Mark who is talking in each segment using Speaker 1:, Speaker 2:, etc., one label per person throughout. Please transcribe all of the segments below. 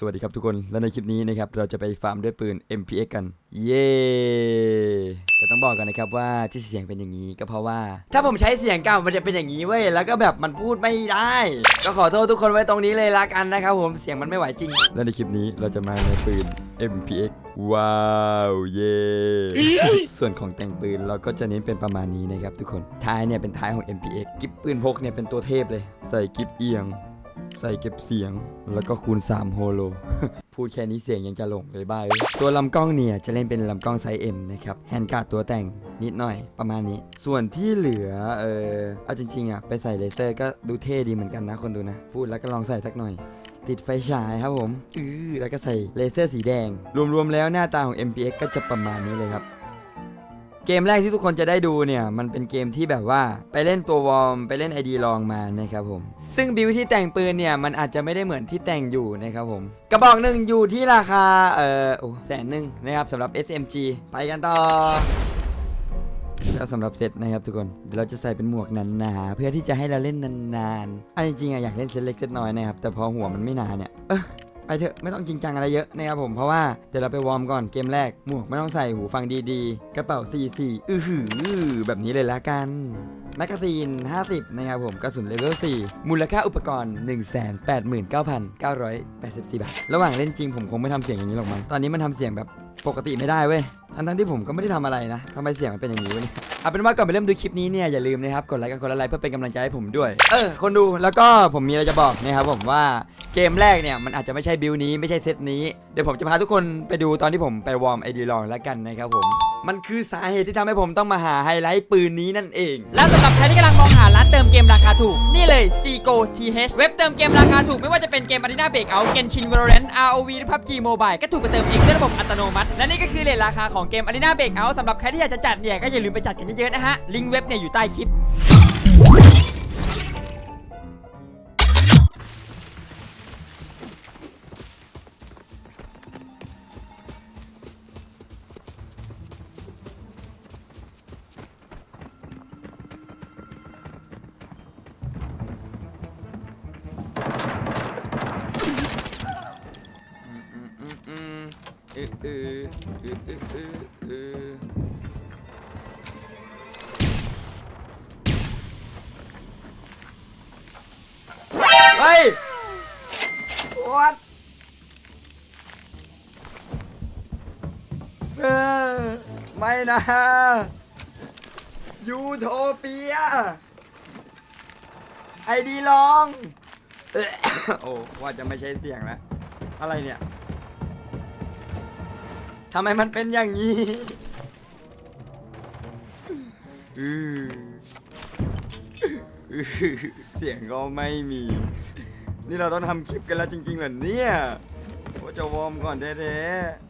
Speaker 1: สวัสดีครับทุกคน และในคลิปนี้นะครับเราจะไปฟาร์มด้วยปืน MPX กัน เย้แต่ต้องบอกกันนะครับว่าที่เสียงเป็นอย่างนี้ก็เพราะว่า ถ้าผมใช้เสียงเก่ามันจะเป็นอย่างนี้เว้ยแล้วก็แบบมันพูดไม่ได้ ก็ขอโทษทุกคนไว้ตรงนี้เลยละกันนะครับผมเสียงมันไม่ไหวจริง และในคลิปนี้เราจะมาในปืน MPX ว้าวเย้ส่วนของแต่งปืนเราก็จะเน้นเป็นประมาณนี้นะครับทุกคนท้ายเนี่ยเป็นท้ายของ MPX กิฟปืนพกเนี่ยเป็นตัวเทพเลย ใส่กิฟเอียง ใส่เก็บเสียง แล้วก็คูณ 3 โฮโล พูดแค่นี้เสียงยังจะหลงเลยบ้ายตัวลำกล้องเนี่ยจะเล่นเป็นลำกล้องไซส์ M นะครับ แฮนด์การ์ดตัวแต่งนิดหน่อยประมาณนี้ ส่วนที่เหลือ เออเอาจริงๆอะไปใส่เลเซอร์ก็ดูเท่ดีเหมือนกันนะคนดูนะ พูดแล้วก็ลองใส่สักหน่อยติดไฟฉายครับผม อือแล้วก็ใส่เลเซอร์สีแดง รวมๆแล้วหน้าตาของ MPX ก็จะประมาณนี้เลยครับ เกมแรกที่ทุกคนจะได้ดูเนี่ย มันเป็นเกมที่แบบว่าไปเล่นตัววอร์มไปเล่น ID ลองมานะครับผม ซึ่งบิวที่แต่งปืนเนี่ย มันอาจจะไม่ได้เหมือนที่แต่งอยู่นะครับผม กระบอกหนึ่งอยู่ที่ราคา เอ่อโอ้แสนหนึ่งนะครับสำหรับ SMG ไปกันต่อแล้วสำหรับเซตนะครับทุกคนเดี๋ยวเราจะใส่เป็นหมวกหนาๆเพื่อที่จะให้เราเล่นนานๆอันจริงๆอะอยากเล่นเซตเล็กเซตน้อยนะครับแต่พอหัวมันไม่หนาเนี่ยเออ ไปเถอะไม่ต้องจริงจังอะไรเยอะนะครับผมเพราะว่าเดี๋ยวเราไปวอร์มก่อนเกมแรกหมวกไม่ต้องใส่หูฟังดีๆ กระเป๋า 44 อือหือแบบนี้เลยละกันแมกกาซีน 50 นะครับผมกระสุนเลเวล 4 มูลค่าอุปกรณ์ 189,984 บาท ระหว่างเล่นจริงผมคงไม่ทำเสียงอย่างนี้หรอกมั้งตอนนี้มันทำเสียงแบบ ปกติไม่ได้เว้ยทั้งทั้งที่ผมก็ไม่ได้ทำอะไรนะทำไมเสียงมันเป็นอย่างนี้วะเนี่ยเอาเป็นว่าก่อนไปเริ่มดูคลิปนี้เนี่ยอย่าลืมนะครับกดไลค์กันคนละไลค์เพื่อเป็นกำลังใจให้ผมด้วย เออคนดูแล้วก็ผมมีอะไรจะบอกนะครับผมว่าเกมแรกเนี่ยมันอาจจะไม่ใช่บิลนี้ไม่ใช่เซตนี้เดี๋ยวผมจะพาทุกคนไปดูตอนที่ผมไปวอร์มไอดีลองแล้วกันนะครับผมมันคือสาเหตุที่ทำให้ผมต้องมาหาไฮไลท์ปืนนี้นั่นเอง
Speaker 2: แล้วสำหรับใครที่กำลังมองหาร้านเติมเกมราคาถูก นี่เลย c g o TH เว็บเติมเกมราคาถูกไม่ว่าจะเป็นเกม Arena Breakout Genshin Valorant ROV หรือ PUBG Mobile ก็ถูกกว่าเติมเองด้วยระบบอัตโนมัติ และนี่ก็คือเรทราคาของเกม Arena Breakout สำหรับใครที่อยากจะจัดเนี่ยก็อย่าลืมไปจัดกันเยอะๆนะฮะ ลิงก์เว็บเนี่ยอยู่ใต้คลิป
Speaker 1: เออไม่นะยูโทเปีย ไอดีลอง โอ้ว่าจะไม่ใช่เสียงแล้ว อะไรเนี่ยทำไมมันเป็นอย่างนี้อือเสียงก็ไม่มี นี่เราต้องทำคลิปกันแล้วจริงๆเหรอเนี่ยว่าจะวอร์มก่อนแท้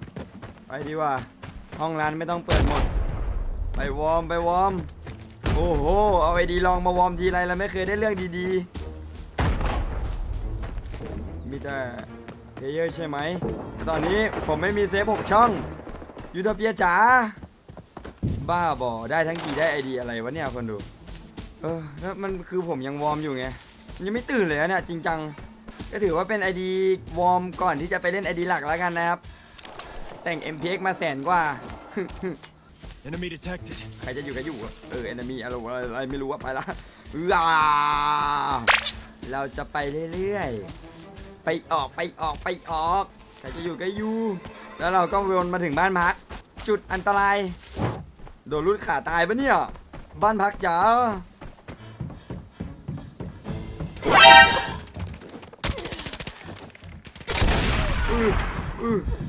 Speaker 1: ๆไปดีกว่า ห้องร้านไม่ต้องเปิดหมด ไปวอร์มไปวอร์มโอ้โหเอาไอดีลองมาวอร์มทีไรแล้วไม่เคยได้เรื่องดีๆ มีแต่เพเยอร์ใช่ไหม ตอนนี้ผมไม่มีเซฟหกช่องยูทเปียจ๋าบ้าบอได้ทั้งกี่ได้ไอเดียอะไรวะเนี่ยคนดู เออแล้วมันคือผมยังวอร์มอยู่ไงยังไม่ตื่นเลยนะเนี่ยจริงจังก็ถือว่าเป็นไอดีวอร์มก่อนที่จะไปเล่นไอดีหลักแล้วกันนะครับ แต่ง MPX มาแสนกว่า
Speaker 3: Enemy detected.
Speaker 1: ใครจะอยู่ก็อยู่อะเออเอนมีอะไรวะอะไรไม่รู้ว่าไปละว้าเราจะไปเรื่อยๆ ไปออกไปออกไปออก ใครจะอยู่ก็อยู่ แล้วเราก็วนมาถึงบ้านพัก จุดอันตราย โดนรุดขาตายปะเนี่ย บ้านพักจ๋า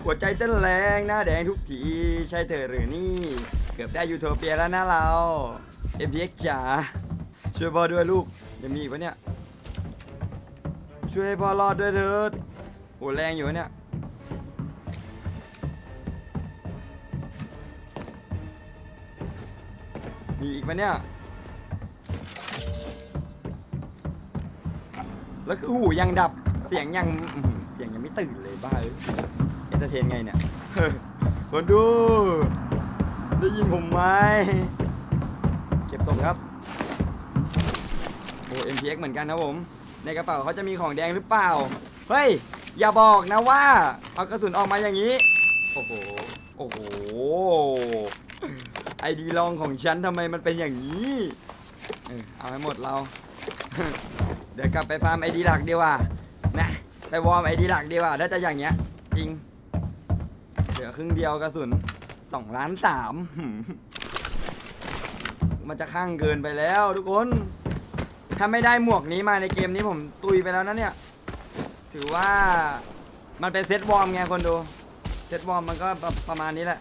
Speaker 1: หัวใจเต้นแรงหน้าแดงทุกที ใช่เธอหรือนี่ เกือบได้ยูโทเปียแล้วนะเรา MPX จ๋าช่วยพ่อด้วยลูกยังมีอีกปะเนี่ย ช่วยให้พ่อรอดด้วยเถิดโหแรงอยู่นะเนี่ยมีอีกปะเนี่ยแล้วคือหูยังดับเสียงยังเสียงยังไม่ตื่นเลยบ้าเอ้ย นเตอร์เทนไงเนี่ย คนดู ได้ยินผมไหม เก็บศพครับ โอ้ MPX เหมือนกันนะผม ในกระเป๋าเขาจะมีของแดงหรือเปล่า เฮ้ย อย่าบอกนะว่า เอากระสุนออกมาอย่างนี้ โอ้โห โอ้โห ไอดีลองของฉันทำไมมันเป็นอย่างนี้เออเอาให้หมดเรา เดี๋ยวกลับไปฟาร์มไอดีหลักดีกว่า นะ ไปวอร์มไอดีหลักดีกว่าถ้าจะอย่างเงี้ย จริง รึ่งเดียวกระสุนสองล้านสามมันจะข้างเกินไปแล้วทุกคน ถ้าไม่ได้หมวกนี้มาในเกมนี้ผมตุยไปแล้วนะเนี่ย ถือว่ามันเป็นเซตวอร์มไงคนดู เซตวอร์มมันก็ประประมาณนี้แหละ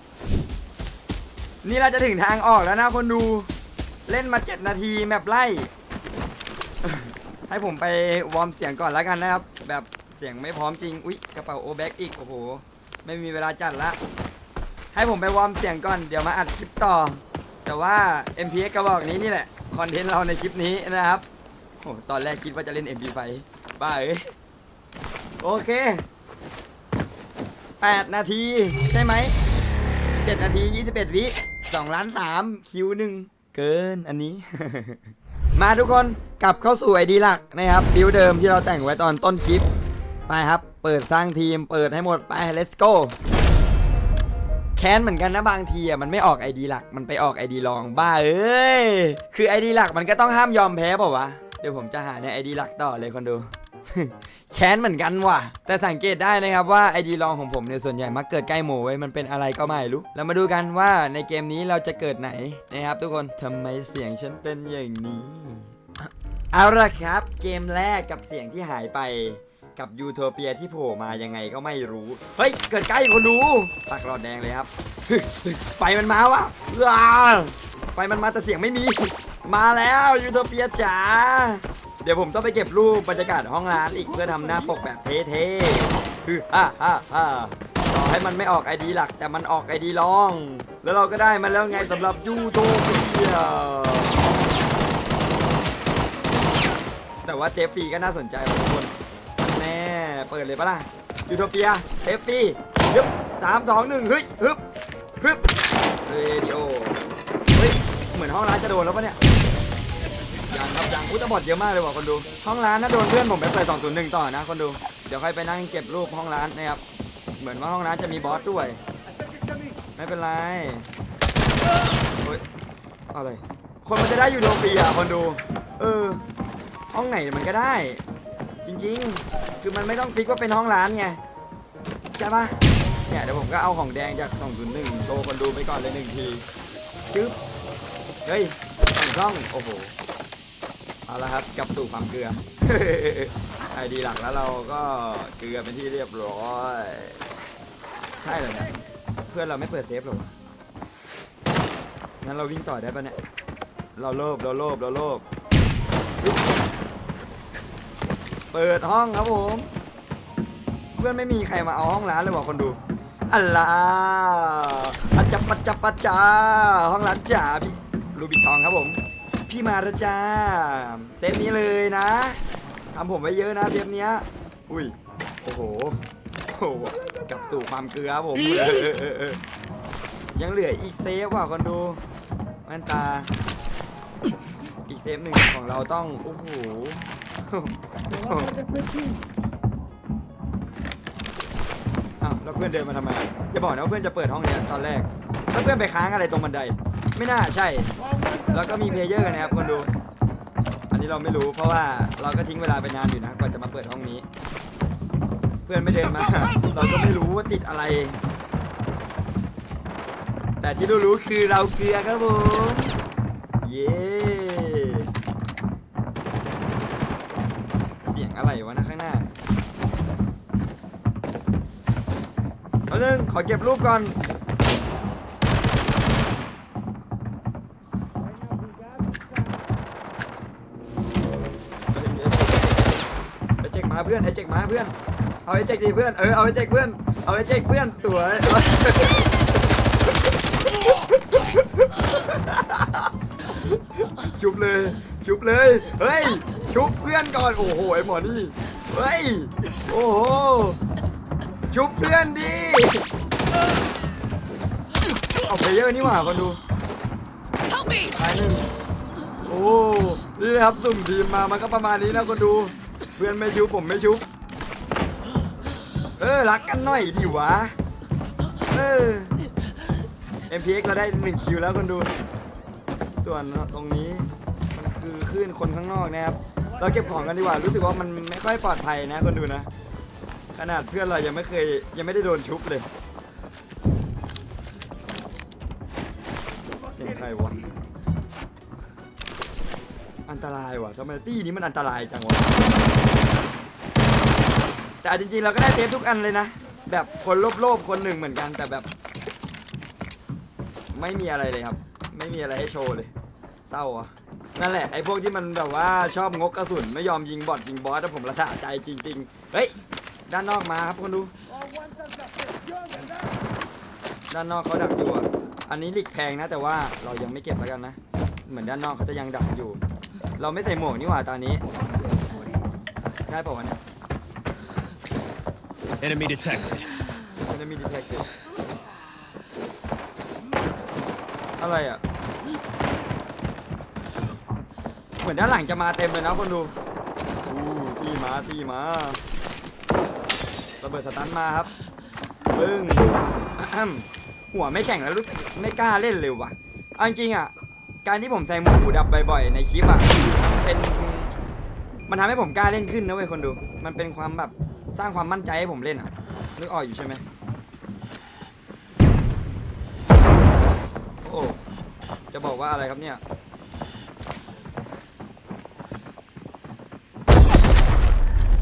Speaker 1: นี่เราจะถึงทางออกแล้วนะคนดู เล่นมาเจ็ดนาทีแมปไล่ ให้ผมไปวอร์มเสียงก่อนแล้วกันนะครับ แบบเสียงไม่พร้อมจริง อุ๊ย กระเป๋าโอแบ็กอีก โอ้โห ไม่มีเวลาจัดละ ให้ผมไปวอร์มเสียงก่อน เดี๋ยวมาอัดคลิปต่อ แต่ว่า MPX กระบอกนี้นี่แหละ คอนเทนต์เราในคลิปนี้นะครับโอ้ตอนแรกคิดว่าจะเล่น MP5 บ้าเอ้ย โอเค 8 นาทีใช่ไหม 7 นาที 21 วิ2ล้าน3คิวหนึ่งเกินอันนี้ มาทุกคนกลับเข้าสู่ไอดีหลักนะครับบิวเดิมที่เราแต่งไว้ตอนต้นคลิป ไปครับ ปิดสร้างทีม เปิดให้หมดไป let's go แค้นเหมือนกันนะบางทีอะมันไม่ออกไอดีหลักมันไปออกไอดีรองบ้าเอ้ยคือไอดีหลักมันก็ต้องห้ามยอมแพ้เปล่าวะเดี๋ยวผมจะหาในไอดีหลักต่อเลยคนดูแค้นเหมือนกันว่ะ แต่สังเกตได้นะครับว่าไอดีรองของผมเนี่ยส่วนใหญ่มักเกิดใกล้หมูไว้มันเป็นอะไรก็ไม่รู้เรามาดูกันว่าในเกมนี้เราจะเกิดไหนนะครับ ทุกคนทำไมเสียงฉันเป็นอย่างนี้ เอาละครับ เกมแรกกับเสียงที่หายไป กับยูโทเปียที่โผล่มายังไงก็ไม่รู้ เฮ้ย เกิดใกล้คนดูปักหลอดแดงเลยครับ ไฟมันมาวะว้าไฟมันมาแต่เสียงไม่มี มาแล้วยูโทเปียจ๋าเดี๋ยวผมต้องไปเก็บรูปบรรยากาศห้องร้านอีกเพื่อทำหน้าปกแบบเท่ๆคือฮ่าฮ่าฮ่าต่อให้มันไม่ออกไอดีหลักแต่มันออกไอดีรอง แล้วเราก็ได้มาแล้วไงสำหรับยูโทเปียแต่ว่าเซฟฟรีก็น่าสนใจทุกคน เปิดเลยปะล่ะยูโทเปียเซฟฟรียึบสามสองหนึ่งเฮ้ยฮึบฮึบเรดิโอเฮ้ยเหมือนห้องร้านจะโดนแล้วปะเนี่ยยังครับยังอุ้ยตะบอดเยอะมากเลยว่ะคนดู ห้องร้านน่าโดนเพื่อนผมไปเปิด201ต่อนะคนดู เดี๋ยวค่อยไปนั่งเก็บรูปห้องร้านนะครับ เหมือนว่าห้องร้านจะมีบอสด้วย ไม่เป็นไรเฮ้ยอะไร คนมันจะได้ยูโทเปียคนดู เออ ห้องไหนมันก็ได้ จริงๆ คือมันไม่ต้องฟิกว่าเป็นห้องร้านไงใช่ปะเนี่ยเดี๋ยวผมก็เอาของแดงจาก201โชว์คนดูไปก่อนเลยหนึ่งทีจึ๊บเฮ้ยสองช่องโอ้โหเอาละครับกลับสู่ความเกลือไอดีหลักแล้วเราก็เกลือเป็นที่เรียบร้อย ใช่เลยเนี่ยเพื่อนเราไม่เปิดเซฟหรอวะงั้นเราวิ่งต่อได้ปะเนี่ยเราโลภเราโลภเราโลภ เปิดห้องครับผม เพื่อนไม่มีใครมาเอาห้องร้านเลยว่ะคนดูอัลลาอัจจับปัจจับปัจจาห้องร้านจ๋าพี่รูบิทองครับผม พี่มาแล้วจ้าเซตนี้เลยนะทำผมไว้เยอะนะเซตเนี้ยอุ้ยโอ้โหโอ้โหกลับสู่ความเกลือครับผมยังเหลืออีกเซฟว่ะคนดูแว่นตา อีกเซฟหนึ่งของเราต้อง โอ้โห อ้าวแล้วเพื่อนเดินมาทำไมจะบอกนะว่าเพื่อนจะเปิดห้องเนี้ยตอนแรกแล้วเพื่อนไปค้างอะไรตรงบันได ไม่น่าใช่ แล้วก็มีเพลเยอร์นะครับคนดู อันนี้เราไม่รู้เพราะว่าเราก็ทิ้งเวลาไปนานอยู่นะกว่าจะมาเปิดห้องนี้ เพื่อนไม่เดินมา เราก็ไม่รู้ว่าติดอะไร แต่ที่รู้ๆคือเราเกลือครับผม เย้ เสียง อะไรวะนะข้างหน้าเอาหนึ่งขอเก็บรูปก่อน ไอเจ๊กมาเพื่อน ไอเจ๊กมาเพื่อน เอาไอเจ๊กดีเพื่อน เออ เอาไอเจ๊กเพื่อน เอาไอเจ๊กเพื่อน สวย ชุบเลย ชุบเลย เฮ้ย ชุบเพื่อนก่อนโอ้โหไอหมอนี่เฮ้ยโอ้โหชุบเพื่อนดิเอาเพลเยอร์นี่หว่าคนดู
Speaker 4: Help me!
Speaker 1: ตายหนึ่งโอ้นี่นะครับสุ่มทีมมามันก็ประมาณนี้นะคนดู เพื่อนไม่ชุบผมไม่ชุบอรักกันหน่อยดิวะเออ MPX เราได้หนึ่งคิวแล้วคนดู ส่วนตรงนี้มันคือคลื่นคนข้างนอกนะครับ เราเก็บของกันดีกว่า รู้สึกว่ามันไม่ค่อยปลอดภัยนะคนดูนะ ขนาดเพื่อนเรายังไม่เคยยังไม่ได้โดนชุบเลยเสียงใครวะ อันตรายว่ะทำไมตี้นี้มันอันตรายจังวะ แต่จริงๆเราก็ได้เทปทุกอันเลยนะ แบบคนโลภๆคนหนึ่งเหมือนกันแต่แบบ ไม่มีอะไรเลยครับ ไม่มีอะไรให้โชว์เลย เศร้าอะ นั่นแหละไอ้พวกที่มันแบบว่าชอบงกกระสุนไม่ยอมยิงบอทยิงบอสแต่ผมระสะใจจริง ๆ เฮ้ย ด้านนอกมาครับคนดู ด้านนอกเขาดักอยู่อะอันนี้หลีกแพงนะ แต่ว่าเรายังไม่เก็บแล้วกันนะ เหมือนด้านนอกเขาจะยังดักอยู่ เราไม่ใส่หมวกนี่หว่าตอนนี้ ได้ป่าวะเนี่ย
Speaker 3: Enemy detected.
Speaker 1: มันจะมีดีเทคอะไรอะ เห มือนด้านหลังจะมาเต็มเลยนะคนดูอู้ตีมาตีมาระเบิดสตันมาครับปึ้งหัวไม่แข็งแล้วรู้สึกไม่กล้าเล่นเลยว่ะเอาจริงอะ การที่ผมใส่หมวกหูดับบ่อยๆ ในคลิปอะเป็นมันทำให้ผมกล้าเล่นขึ้นนะเว้ยคนดู มันเป็นความแบบสร้างความมั่นใจให้ผมเล่นอะนึกออกอยู่ใช่ไหมโอ้จะบอกว่าอะไรครับเนี่ย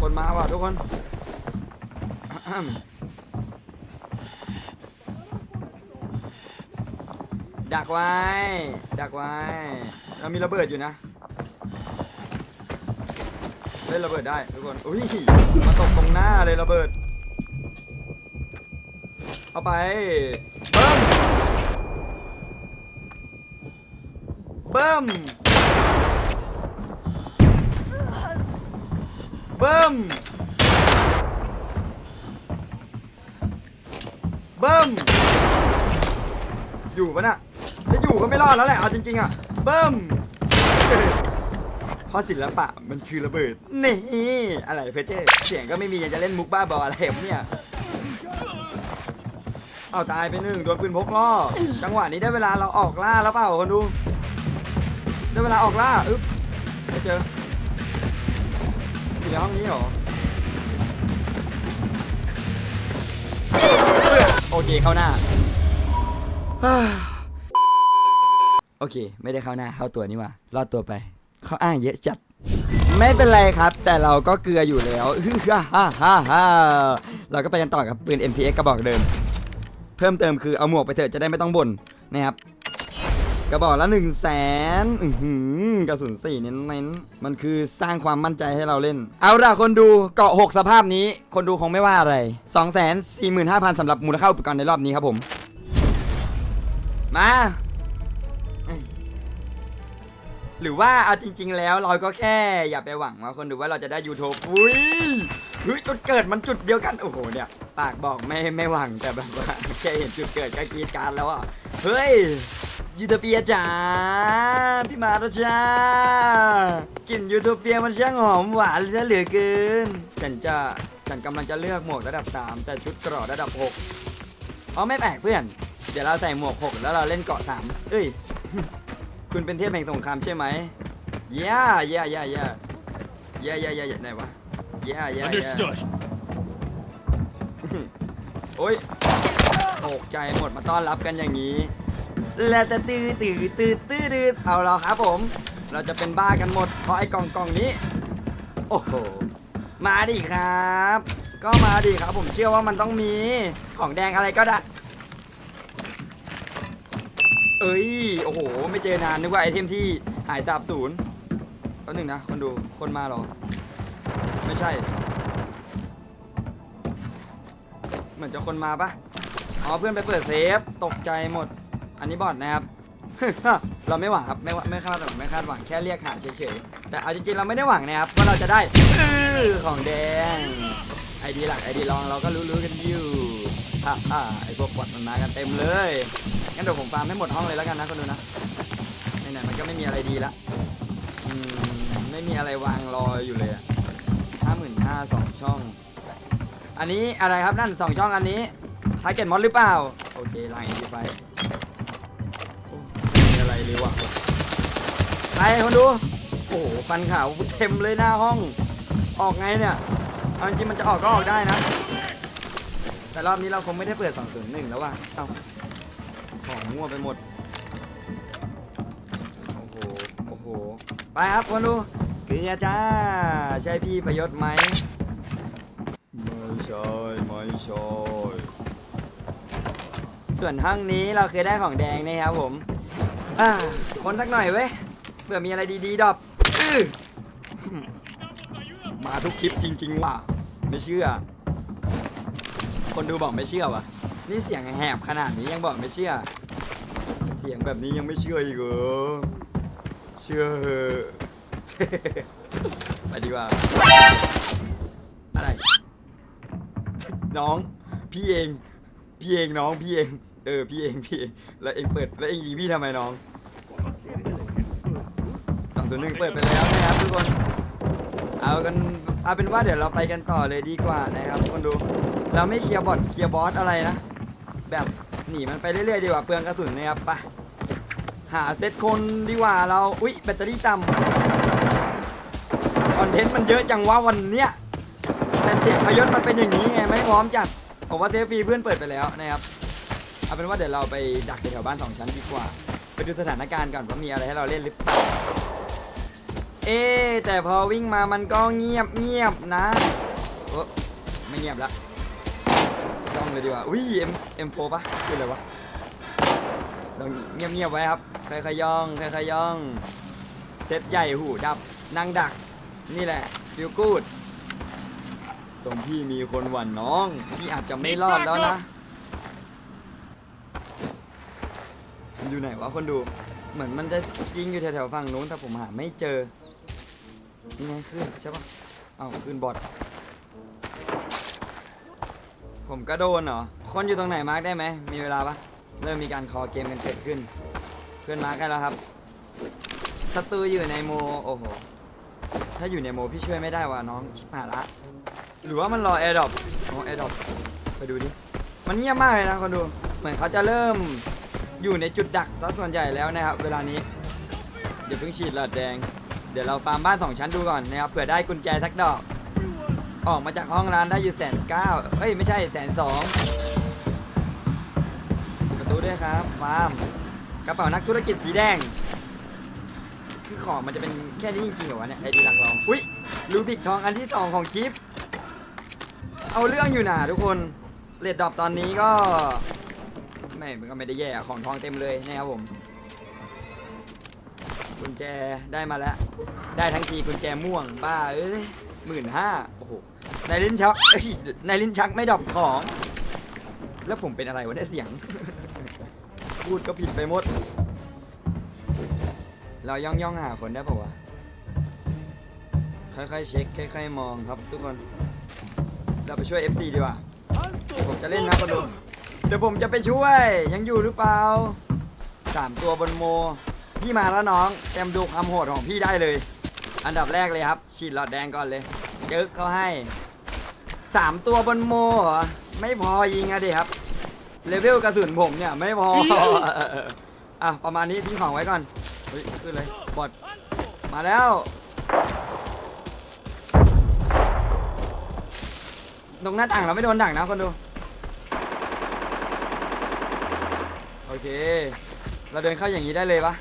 Speaker 1: คน มาว่ะทุกคนดักไว้ ดักไว้ เรามีระเบิดอยู่นะ เล่นระเบิดได้ทุกคน อุ้ย มาตกตรงหน้าเลยระเบิด เอาไป เบิ้ม เบิ้ม เบิ้มเบิ้มอยู่ปะน่ะถ้าอยู่ก็ไม่รอดแล้วแหละเอาจริงๆอะเบิ้มเพราะศิลปะมันคือระเบิดนี่อะไรเพเจเสียงก็ไม่มีอยังจะเล่นมุกบ้าบออะไรผมเนี่ยเอาตายไปหนึ่งโดนปืนพกล่อจังหวะนี้ได้เวลาเราออกล่าแล้วเปล่าคนดู ได้เวลาออกล่าอึ๊บเจอ ย้องนี้เหรอ โอเคเข้าหน้า โอเค ไม่ได้เข้าหน้าเข้าตัวนี่ว่ารอดตัวไป เขาอ้างเยอะจัด ไม่เป็นไรครับ แต่เราก็เกลืออยู่แล้วฮ่ฮ่าฮ่าฮ่าเราก็ไปกันต่อกับปืน MPX กระบอกเดิม เพิ่มเติมคือเอาหมวกไปเถอะจะได้ไม่ต้องบ่นนะครับ กระบอกละหนึ่งแสนกระสุนสี่เน้นๆมันคือสร้างความมั่นใจให้เราเล่น เอาล่ะคนดูเกาะหกสภาพนี้ คนดูคงไม่ว่าอะไร2 4 5 0 0 0สำหรับมูลค่าอุปกรณ์ในรอบนี้ครับผม มา หรือว่าเอาจริง ๆ แล้วเราก็แค่อย่าไปหวังว่าคนดูว่าเราจะได้ยูทูบอุ้ยเฮ้ยจุดเกิดมันจุดเดียวกันโอ้โหเนี่ย ปากบอกไม่ไม่หวังแต่แบบว่าแค่เห็นจุดเกิดก็กรีดการแล้วอะเฮ้ย ยูโทเปียจ๋าพี่มาแล้วจ้ากลิ่นยูโทเปียมันช่างหอมหวานเหลือเกินฉันจะฉันกำลังจะเลือกหมวกระดับ 3 แต่ชุดเกราะระดับ6เพราะไม่แปลกเพื่อน เดี๋ยวเราใส่หมวก 6 แล้วเราเล่นเกราะ3เอ้ย คุณเป็นเทพแห่งสงครามใช่ไหมเย่าเย่าเย่าเย่าเย่าเย่าเย่าไหนวะเย่าเย่า
Speaker 3: Understood.
Speaker 1: โอ้ยตกใจหมดมาต้อนรับกันอย่างนี้ และแต่ตื้อตื้อตื้อตื้อตื้อเอาเราครับผม เราจะเป็นบ้ากันหมดเพราะไอ้กล่องกล่องนี้ โอ้โห มาดิครับ ก็มาดิครับผมเชื่อว่ามันต้องมีของแดงอะไรก็ได้ เอ้ย โอ้โห ไม่เจอนานนึกว่าไอเทมที่หายสาบศูนย์แป๊บหนึงนะคนดูคนมาหรอ ไม่ใช่ เหมือนจะคนมาปะอ๋อเพื่อนไปเปิดเซฟ ตกใจหมด อันนี้บอดนะครับ เราไม่หวังครับไม่ไม่คาดหวังไม่คาดหวังแค่เรียกหาเฉยๆแต่เอาจริงๆเราไม่ได้หวังนะครับว่าเราจะได้อของแดงไอดีหลักไอดีรองเราก็รู้ๆกันอยู่ฮ่าฮ่าไอพวกบอดมันมากันเต็มเลยงั้นเดี๋ยวผมฟาร์มให้หมดห้องเลยแล้วกันนะคนดูนะไหนๆมันก็ไม่มีอะไรดีละไม่มีอะไรวางรออยู่เลยอะห้าหมื่นห้าสองช่อง อันนี้อะไรครับนั่นสองช่องอันนี้ทาร์เก็ตมอดหรือเปล่า โอเคล้างเอ็นดีไฟ นี้วะไปคนดู โอ้โหฟันขาวเต็มเลยหน้าห้อง ออกไงเนี่ยเอาจริงมันจะออกก็ออกได้นะ แต่รอบนี้เราคงไม่ได้เปิด201แล้วว่ะ เอ้า ของมั่วไปหมด โอ้โห โอ้โห ไปครับคนดูเกลือจ้า ใช่พี่ประยศไหม ไม่ใช่ ไม่ใช่ ส่วนห้องนี้เราเคยได้ของแดงนะครับผม อ่าคนสักหน่อยเว้ยเผื่อมีอะไรดีๆดอกอื้อมาทุกคลิปจริง ๆ ว่ะ ไม่เชื่อ คนดูบอกไม่เชื่อวะนี่เสียงแหบขนาดนี้ยังบอกไม่เชื่อ เสียงแบบนี้ยังไม่เชื่ออีกเหรอเชื่อเหอะไปดีกว่า อะไร น้อง พี่เอง พี่เองน้อง พี่เอง เออพี่เองพี่เองแล้วเองเปิดแล้วเองยิงพี่ทำไมน้องสองศูนย์หนึ่งเปิดไปแล้วนะครับทุกคน เอากันเอาเป็นว่าเดี๋ยวเราไปกันต่อเลยดีกว่านะครับทุกคนดู เราไม่เคลียร์บอทเคลียร์บอสอะไรนะ แบบหนีมันไปเรื่อยๆดีกว่าเปลืองกระสุนนะครับไปหาเซตคนดีกว่าเราอุ๊ยแบตเตอรี่ต่ำคอนเทนต์มันเยอะจังว่าวันเนี้ยแต่เสียงพยศมันเป็นอย่างนี้ไงไม่พร้อมจัดผมว่าเทปฟรีเพื่อนเปิดไปแล้วนะครับ เอาเป็นว่าเดี๋ยวเราไปดักแถวบ้านสองชั้นดีกว่า ไปดูสถานการณ์ก่อนว่ามีอะไรให้เราเล่นหรือเปล่า เอ๊แต่พอวิ่งมามันก็เงียบเงียบนะโอ้ไม่เงียบละย่องเลยดีกว่า อุ้ยเอ็มเอ็มโฟปะคืออะไรวะลองเงียบเงียบๆไว้ครับค่อยๆย่องค่อยๆย่อง เซตใหญ่หูดับนั่งดัก นี่แหละฟิลกูด ตรงพี่มีคนหวั่นน้อง พี่อาจจะไม่รอดแล้วนะ มันอยู่ไหนวะคนดู เหมือนมันจะยิงอยู่แถวๆฝั่งนู้นแต่ผมหาไม่เจอนี่ไงขึ้นใช่ปะเอาขึ้นบอทผมก็โดนเหรอ คนอยู่ตรงไหนมาร์กได้ไหม มีเวลาปะเริ่มมีการคอเกมกันเกิดขึ้น เพื่อนมาร์กกันแล้วครับ ศัตรูอยู่ในโม โอ้โห ถ้าอยู่ในโมพี่ช่วยไม่ได้ว่ะน้อง ชิบหายละ หรือว่ามันรอแอร์ดรอปอ๋อแอร์ดรอปไปดูดิ มันเงียบมากเลยนะคนดู เหมือนเขาจะเริ่ม อยู่ในจุดดักซะส่วนใหญ่แล้วนะครับเวลานี้เดี๋ยวเพิ่งฉีดหลอดแดง เดี๋ยวเราฟาร์มบ้านสองชั้นดูก่อนนะครับเผื่อได้กุญแจสักดอก ออกมาจากห้องร้านได้อยู่แสนเก้าเอ้ยไม่ใช่แสนสองประตูด้วยครับฟาร์มกระเป๋านักธุรกิจสีแดง คือของมันจะเป็นแค่นี้จริงๆเหรอวะเนี่ยไอดีหลักเราอุ้ยรูบิกทองอันที่สองของคลิป เอาเรื่องอยู่หนาทุกคนเลดดรอปตอนนี้ก็ ไม่มันก็ไม่ได้แย่อะของทองเต็มเลยนะครับผมกุญแจได้มาแล้ว ได้ทั้งทีกุญแจม่วงบ้าเอ้ยหมื่นห้าโอ้โหในลิ้นชักเอ้ยในลิ้นชักไม่ดรอปของ แล้วผมเป็นอะไรวะเนี่ยเสียง พูดก็ผิดไปหมด เราย่องย่องหาคนได้ป่าวะค่อยๆเช็คค่อยๆมองครับทุกคน เราไปช่วย FC ดีกว่าผมจะเล่นนะคนดู เดี๋ยวผมจะไปช่วย ยังอยู่หรือเปล่าสามตัวบนโม พี่มาแล้วน้อง เต็มดูความโหดของพี่ได้เลย อันดับแรกเลยครับ ฉีดหลอดแดงก่อนเลยเจึ๊กเขาให้สามตัวบนโมเหรอไม่พอยิงอะดิครับ เลเวลกระสุนผมเนี่ยไม่พอ อะประมาณนี้ทิ้งของไว้ก่อนเฮ้ยขึ้นเลยบอดมาแล้ว ตรงหน้าต่างเราไม่โดนดักนะคนดู โอ เค เราเดินเข้าอย่างนี้ได้เลยปะ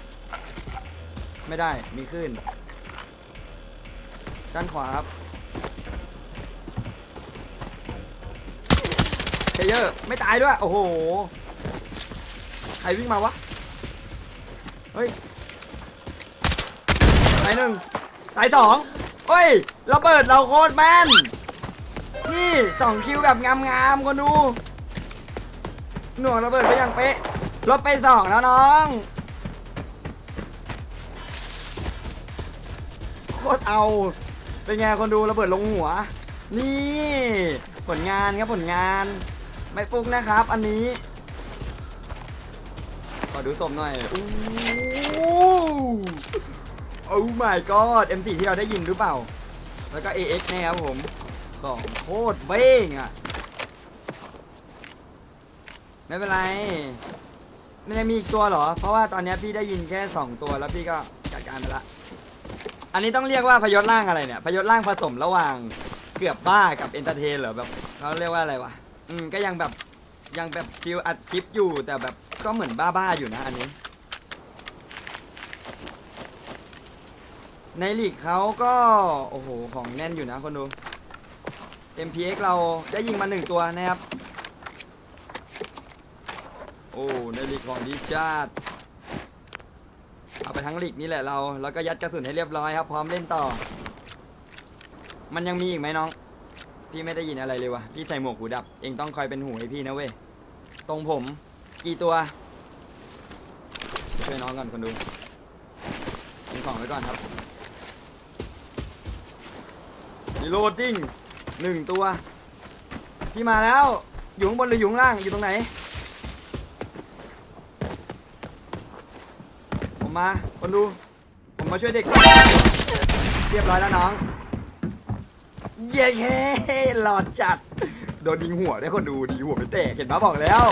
Speaker 1: ไม่ได้มีขึ้น ด้านขวาครับเทเยอร์ไม่ตายด้วย โอ้โห ใครวิ่งมาวะ เฮ้ย ตายหนึ่งตายสองเฮ้ย เระเบิดเราโคตรแม่น นี่สองคิวแบบงามๆคนดู หน่วงระเบิดไปอย่างเป๊ะ ลบไปสองแล้วน้องโคตรเอา เป็นไงคนดูระเบิดลงหัว นี่ ผลงานครับผลงาน ไม่ฟุกนะครับ อันนี้ขอดูสมหน่อยอู้โอ้ my god M4 ที่เราได้ยินหรือเปล่า แล้วก็ AX นะครับผมของโคตรเบ้งอะ ไม่เป็นไร มันยังมีอีกตัวเหรอ เพราะว่าตอนเนี้ยพี่ได้ยินแค่สองตัวแล้วพี่ก็จัดการไปละ อันนี้ต้องเรียกว่าพยศร่างอะไรเนี่ย พยศร่างผสมระหว่างเกือบบ้ากับเอนเตอร์เทนเหรอแบบเขาเรียกว่าอะไรวะ อืมก็ยังแบบยังแบบฟิลอัดคลิปอยู่แต่แบบก็เหมือนบ้าๆอยู่นะอันนี้ ในลีกเขาก็โอ้โหของแน่นอยู่นะคนดู MPX เราได้ยิงมาหนึ่งตัวนะครับ โอ้ในลีกของดีจาดเอาไปทั้งลีกนี่แหละเราแล้วก็ยัดกระสุนให้เรียบร้อยครับ พร้อมเล่นต่อ มันยังมีอีกไหมน้อง พี่ไม่ได้ยินอะไรเลยวะพี่ใส่หมวกหูดับ เองต้องคอยเป็นหูให้พี่นะเว้ยตรงผม กี่ตัวช่วยน้องก่อนคนดูทิ้งของไว้ก่อนครับรีโลดดิ้งหนึ่งตัว พี่มาแล้วอยู่ข้างบนหรืออยู่ข้างล่างอยู่ตรงไหน มาคนดู ผมมาช่วยเด็ก เรียบร้อยแล้วน้อง เย้เฮ้หลอดจัด โดนยิงหัวได้คนดูดีหัวไม่แตกเห็นปะบอกแล้ว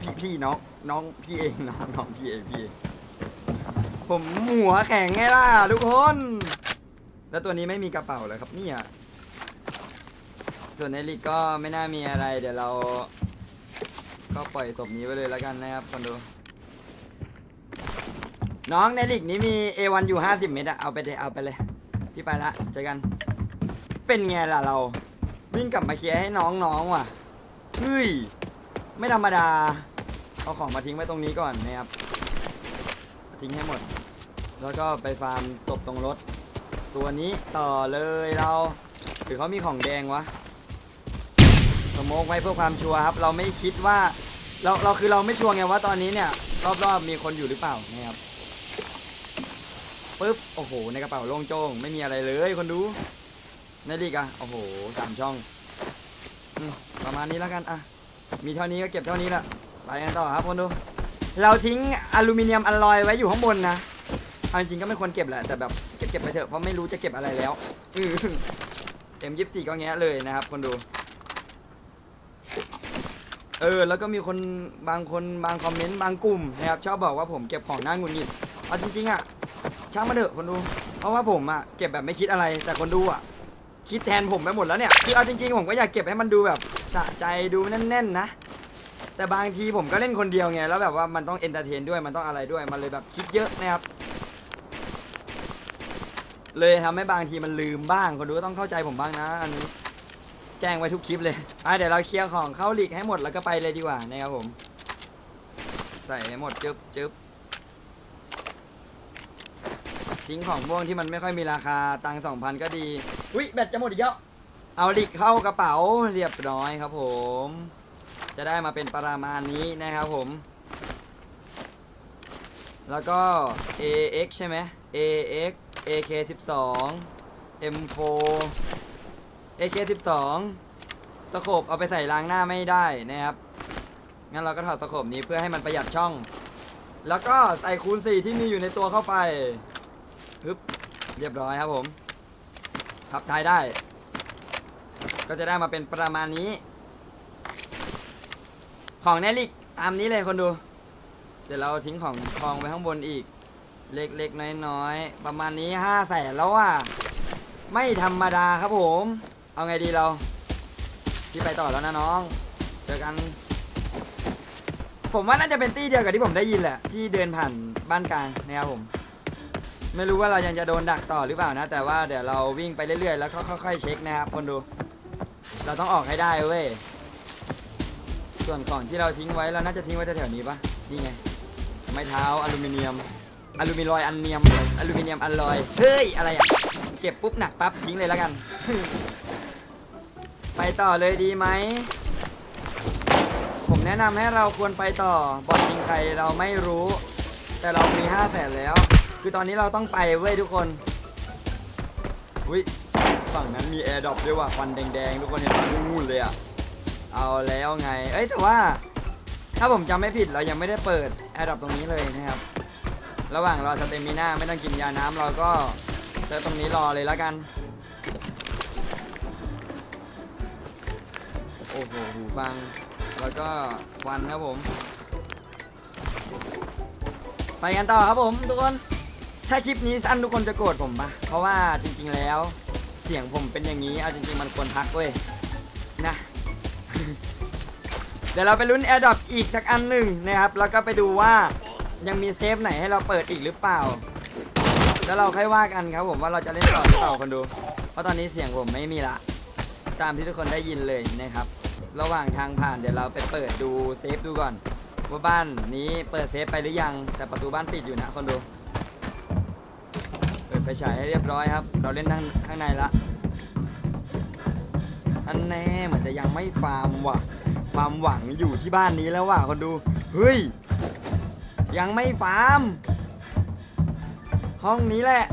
Speaker 1: พี่พี่น้องน้องพี่เองน้องน้องพี่เองพี่เองผมหัวแข็งไงล่ะทุกคน แล้วตัวนี้ไม่มีกระเป๋าเลยครับเนี่ยส่วนในลิกก็ไม่น่ามีอะไร เดี๋ยวเรา ก็ปล่อยศพนี้ไปเลยแล้วกันนะครับคนดู น้องในลิกนี้มี A1 อยู่ 50 เมตรอะเอาไปเลยเอาไปเลย พี่ไปละเจอกัน เป็นไงล่ะเรา วิ่งกลับมาเคลียร์ให้น้องๆว่ะเฮ้ย ไม่ธรรมดา เอาของมาทิ้งไว้ตรงนี้ก่อนนะครับทิ้งให้หมด แล้วก็ไปฟาร์มศพตรงรถ ตัวนี้ต่อเลยเราหรือเขามีของแดงวะสมกไว้เพื่อความชัวร์ครับ เราไม่คิดว่า เราเราคือเราไม่ชัวร์ไงว่าตอนนี้เนี่ย รอบๆมีคนอยู่หรือเปล่านะครับ ปึ๊บโอ้โห ในกระเป๋าโล่งโจ้งไม่มีอะไรเลยคนดูในลีกอะโอ้โหสามช่องอประมาณนี้แล้วกันอะมีเท่านี้ก็เก็บเท่านี้ละไปกันต่อครับคนดู เราทิ้งอลูมิเนียมอลลอยไว้อยู่ข้างบนนะเอาจริงๆก็ไม่ควรเก็บแหละแต่แบบเก็บเก็บไปเถอะเพราะไม่รู้จะเก็บอะไรแล้วเอ็มยี่สี่ก็แงะเลยนะครับคนดูเออแล้วก็มีคนบางคนบางคอมเมนต์บางกลุ่มนะครับชอบบอกว่าผมเก็บของหน้าหงุดหงิดเอาจริงๆอะ ช่างมาเถอะคนดู เพราะว่าผมอะเก็บแบบไม่คิดอะไร แต่คนดูอะคิดแทนผมไปหมดแล้วเนี่ย คือเอาจริงๆ ผมก็อยากเก็บให้มันดูแบบสะใจดูแน่นๆนะ แต่บางทีผมก็เล่นคนเดียวไง แล้วแบบว่ามันต้องเอนเตอร์เทนด้วย มันต้องอะไรด้วย มันเลยแบบคิดเยอะนะครับ เลยทำให้บางทีมันลืมบ้าง คนดูก็ต้องเข้าใจผมบ้างนะ อันนี้ แจ้งไว้ทุกคลิปเลย อะเดี๋ยวเราเคลียร์ของเข้าหลีกให้หมดแล้วก็ไปเลยดีกว่านะครับผม ใส่ให้หมดจึ๊บจึ๊บ ทิ้งของพวกที่มันไม่ค่อยมีราคาตังสองพันก็ดี อุ้ยแบตจะหมดอีกแล้วเอาลีกเข้ากระเป๋าเรียบร้อยครับผม จะได้มาเป็นประมาณนี้นะครับผม แล้วก็ AX ใช่ไหม AX AK 12 M4 AK 12 สโคปเอาไปใส่ล้างหน้าไม่ได้นะครับ งั้นเราก็ถอดสโคปนี้เพื่อให้มันประหยัดช่อง แล้วก็ใส่คูณ4ที่มีอยู่ในตัวเข้าไป ฮึบเรียบร้อยครับผมพับท้ายได้ ก็จะได้มาเป็นประมาณนี้ ของเนลิกตามนี้เลยคนดู เดี๋ยวเราทิ้งของทองไว้ข้างบนอีก เล็กๆน้อยๆประมาณนี้ห้าแสนแล้วว่ะไม่ธรรมดาครับผม เอาไงดีเราพี่ไปต่อแล้วนะน้อง เจอกัน ผมว่าน่าจะเป็นตี้เดียวกับที่ผมได้ยินแหละ ที่เดินผ่านบ้านกลางนะครับผม ไม่รู้ว่าเรายังจะโดนดักต่อหรือเปล่านะ แต่ว่าเดี๋ยวเราวิ่งไปเรื่อยๆ แล้วก็ค่อยๆเช็คนะครับคนดู เราต้องออกให้ได้เว้ย ส่วนของที่เราทิ้งไว้เราน่าจะทิ้งไว้แถวๆนี้ปะนี่ไง ไม้เท้าอลูมิเนียม อลูมิลอยอันเนียม อลูมิเนียมอันลอย เฮ้ย อะไรอะเก็บปุ๊บหนักปั๊บทิ้งเลยแล้วกัน ไปต่อเลยดีไหม ผมแนะนำให้เราควรไปต่อ บอดยิงใครเราไม่รู้ แต่เรามีห้าแสนแล้ว คือตอนนี้เราต้องไปเว้ยทุกคนอุ้ยฝั่งนั้นมีแอร์ดรอปด้วยว่ะควันแดงๆ ทุกคนเห็นไหมนู่นเลยอะเอาแล้วไง เอ้ยแต่ว่า ถ้าผมจำไม่ผิดเรายังไม่ได้เปิดแอร์ดรอปตรงนี้เลยนะครับ ระหว่างรอสเตมิน่าไม่ต้องกินยาน้ำเราก็เจอตรงนี้รอเลยแล้วกัน โอ้โหหูฟัง แล้วก็ควันครับผม ไปกันต่อครับผมทุกคน ถ้าคลิปนี้สั้นทุกคนจะโกรธผมปะเพราะว่าจริงๆแล้ว เสียงผมเป็นอย่างนี้เอาจริงๆมันควรพักเว้ยนะเดี๋ยวเราไปลุ้น AirDrop อีกสักอันหนึ่งนะครับ แล้วก็ไปดูว่ายังมีเซฟไหนให้เราเปิดอีกหรือเปล่า แล้วเราค่อยว่ากันครับผมว่าเราจะเล่นต่อหรือเปล่าคนดู เพราะตอนนี้เสียงผมไม่มีละ ตามที่ทุกคนได้ยินเลยนะครับ ระหว่างทางผ่านเดี๋ยวเราไปเปิดดูเซฟดูก่อนว่าบ้านนี้เปิดเซฟไปหรือยัง แต่ประตูบ้านปิดอยู่นะคนดู ไฟฉายให้เรียบร้อยครับ เราเล่นข้างข้างในละ อันแน่เหมือนจะยังไม่ฟาร์มว่ะ ความหวังอยู่ที่บ้านนี้แล้วว่ะคนดู เฮ้ย ยังไม่ฟาร์ม ห้องนี้แหละ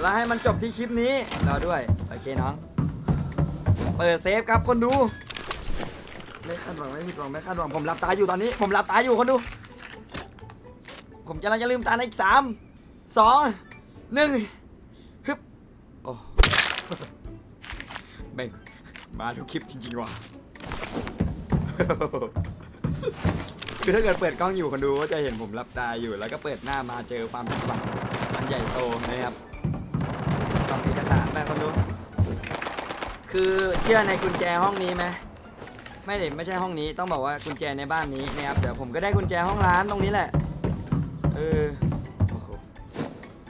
Speaker 1: แล้วให้มันจบที่คลิปนี้เรอด้วย โอเคน้อง เปิดเซฟครับคนดู ไม่คาดหวังไม่ผิดหวังไม่คาดหวังผมหลับตาอยู่ตอนนี้ ผมหลับตาอยู่คนดู ผมกำลังจะลืมตาในอีกสาม สองหนึ่งฮึบโอ้แม่งมาทุกคลิปจริงๆว่ะคือถ้าเกิดเปิดกล้องอยู่คนดูก็จะเห็นผมรับตาอยู่ แล้วก็เปิดหน้ามาเจอความผิดหวังมันใหญ่โตนะครับกล่องเอกสารไปคนดู คือเชื่อในกุญแจห้องนี้ไหมไม่เด็ไม่ใช่ห้องนี้ต้องบอกว่ากุญแจในบ้านนี้นะครับเดี๋ยวผมก็ได้กุญแจห้องร้านตรงนี้แหละ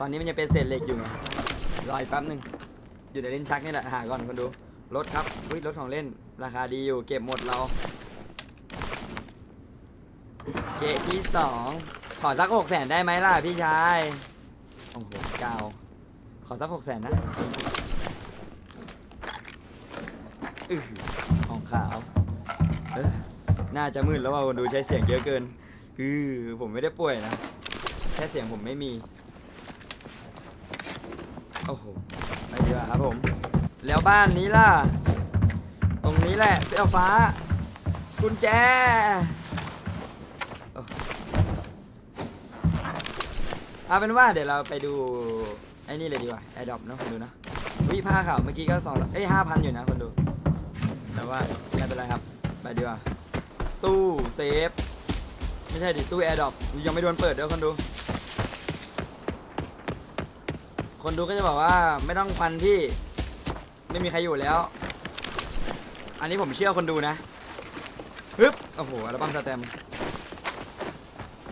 Speaker 1: ตอนนี้มันยังเป็นเศษเหล็กอยู่ไงรออีกแป๊บหนึ่งอยู่ในลิ้นชักนี่แหละหาก่อนคนดูรถครับอุ้ยรถของเล่นราคาดีอยู่เก็บหมดเราเกะที่สองขอสักหกแสนได้ไหมล่ะพี่ชายโอ้โหเก้าขอสักหกแสนนะอือของขาวเออน่าจะมืดแล้วว่าคนดูใช้เสียงเยอะเกินอือผมไม่ได้ป่วยนะแค่เสียงผมไม่มี โอ้โหไปดีกว่าครับผม แล้วบ้านนี้ล่ะ ตรงนี้แหละเสื้อฟ้า กุญแจเอาเป็นว่าเดี๋ยวเราไปดูไอ้นี่เลยดีกว่าไอ้ดอปเนาะคนดูนะวิผ้าขาวเมื่อกี้ก็สองเอ้ยห้าพันอยู่นะคนดูแต่ว่าไม่เป็นไรครับ ไปดีกว่า ตู้เซฟ ไม่ใช่ดิตู้แอร์ดอปยังไม่โดนเปิดเด้วยคนดู คนดูก็จะบอกว่าไม่ต้องควันพี่ไม่มีใครอยู่แล้ว อันนี้ผมเชื่อคนดูนะฮึบโอ้โหอัลบั้มสแตม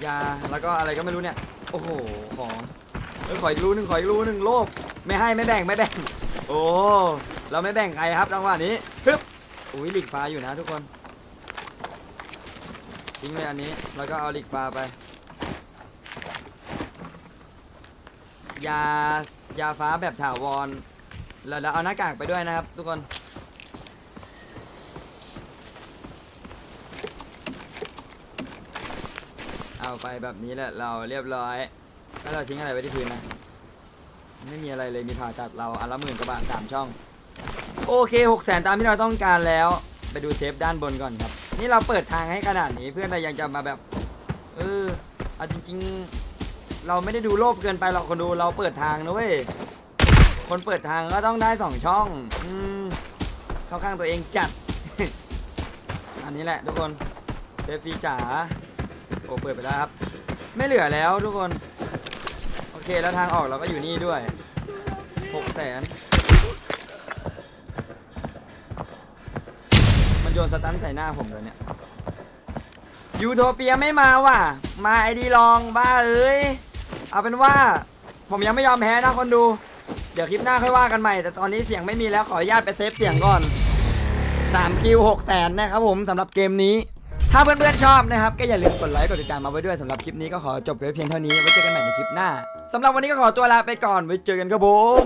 Speaker 1: ยาแล้วก็อะไรก็ไม่รู้เนี่ย โอ้โหของเอ้ยขออีกรูหนึ่งขออีกรูหนึ่งโลภไม่ให้ไม่แบ่งไม่แบ่ง โอ้เราไม่แบ่งใครครับจังหวะนี้ฮึบอุ้ยหลีกฟ้าอยู่นะทุกคนทิ้งเลยอันนี้แล้วก็เอาหลีกฟ้าไปยา ยาฟ้าแบบถาวรแล้วเราเอาหน้ากากไปด้วยนะครับ ทุกคนเอาไปแบบนี้แหละเราเรียบร้อย แล้วเราทิ้งอะไรไว้ที่พื้นนะ ไม่มีอะไรเลยมีผ่าตัดเราอันละหมื่นกว่าบาทสามช่อง โอเคหกแสนตามที่เราต้องการแล้ว ไปดูเซฟด้านบนก่อนครับ นี่เราเปิดทางให้ขนาดนี้เพื่อนเรายังจะมาแบบ เออเอาจริง ๆ เราไม่ได้ดูโลภเกินไปหรอกคนดูเราเปิดทางนะเว้ยคนเปิดทางก็ต้องได้สองช่องอืมเข้าข้างตัวเองจัด อันนี้แหละทุกคนเซฟฟีจ๋าโอ้เปิดไปแล้วครับ ไม่เหลือแล้วทุกคน โอเคแล้วทางออกเราก็อยู่นี่ด้วยหกแสนมันโยนสตันใส่หน้าผมเลยเนี่ยยูโทเปียไม่มาว่ะ มาไอดีลองบ้าเอ้ย เอาเป็นว่าผมยังไม่ยอมแพ้นะคนดู เดี๋ยวคลิปหน้าค่อยว่ากันใหม่ แต่ตอนนี้เสียงไม่มีแล้วขออนุญาตไปเซฟเสียงก่อน3คิว6แสนนะครับผมสำหรับเกมนี้ ถ้าเพื่อนๆชอบนะครับ ก็อย่าลืมกดไลค์กดติดตามมาไว้ด้วยสำหรับคลิปนี้ก็ขอจบไว้เพียงเท่านี้ไว้เจอกันใหม่ในคลิปหน้าสำหรับวันนี้ก็ขอตัวลาไปก่อนไว้เจอกันครับผม